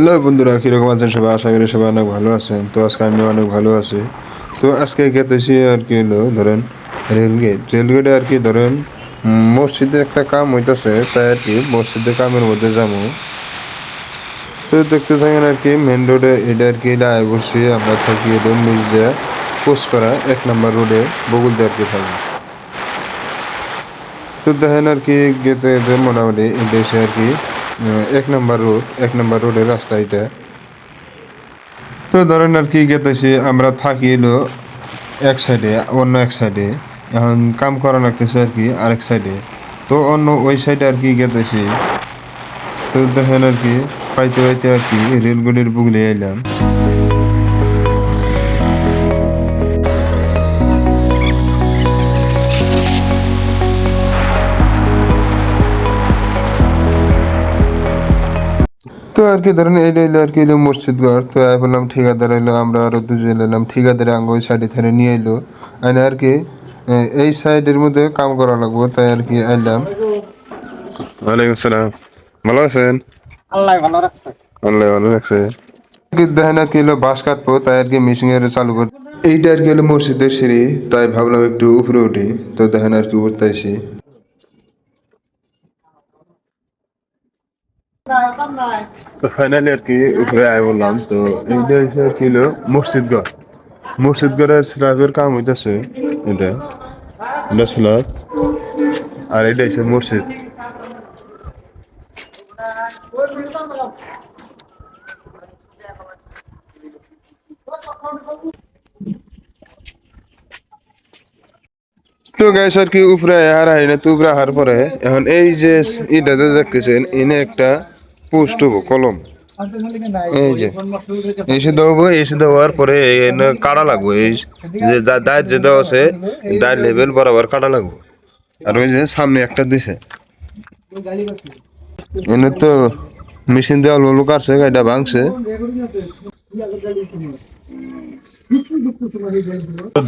Hello বন্ধুরা, কীরকম আছেন সবাই? আশা করি সবাই অনেক ভালো আছেন। তো আজকে আমি অনেক ভালো আছি। তো আজকে গেতেছি আর কি হলো, ধরেন রেলগেট। রেলগেটে আর কি ধরেন মসজিদে একটা কাম হইতেছে, তাই আর কি মসজিদে কামের মধ্যে যাব তো দেখতে থাকেন আর কি মেন রোডে এটা আর কি আয় বসে আমরা থাকি এটা মির্জা পোস্ট করা এক নম্বর রোডে বগুলতে আর কি থাকি। তো দেখেন আর কি, গেতে মোটামুটি এসে আর কি এক নম্বর রোড এক নম্বর রোডের রাস্তা এটা। তো ধরেন আর কি গেতেছি, আমরা থাকি এলো এক সাইডে অন্য এক সাইডে এখন কাম করা লাগতেছে আর কি আরেক সাইডে তো অন্য ওই সাইডে আর কি গেতেছি। তো দেখেন আর কি, পাইতে পাইতে আর কি রেলগুলির বুগলে এলাম তো আর কি ধরেন এই এলো আর কি এলো মসজিদ ঘর। তো আমি বললাম ঠিকাদার এলো আমরা আরও দুজন এলাম। ঠিকাদারে আঙ্গ ওই সাইডে থেকে নিয়ে এলো আইনে আর কি এই সাইডের মধ্যে কাম করা লাগবো তাই আর কি আইলাম। ওয়ালাইকুম আসসালাম ভালো আছেন? আল্লাহ ভালো রাখছে। আল্লাহ ভালো রাখছে। দেখেন আর কি হলো বাঁশ কাটবো তাই আর কি মেশিন এর চালু কর এইটা আর কি হলো মসজিদের সিঁড়ি তাই ভাবলাম একটু উপরে উঠি। তো দেখেন আর কি উঠতে তো ফাইনালি আর কি উপরে আয় বললাম। তো এইটা হচ্ছে আর কি হলো মসজিদ ঘর মসজিদ ঘরের স্ল্যাবের কাম হইতেছে এটা এটা স্ল্যাব আর এটা হচ্ছে মসজিদ। তো গাইস আর কি উপরে আর আই না তো উপরে আহার পরে এখন এই যে এটাতে দেখতেছেন এনে একটা পোস্ট কলম। এই যে, এসে দেবো এসে দেওয়ার পরে কাটা লাগবে, এই যে দায়ের যে দেওয়া আছে দায়ের লেভেল বরাবর কাটা লাগবে। আর ওই যে সামনে একটা দিছে। এনে তো মেশিন দেওয়াল বলব কাটছে, গাড়িটা ভাঙছে।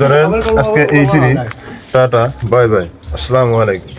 ধরেন আজকে এই টাটা, বাই বাই, আসসালামু আলাইকুম।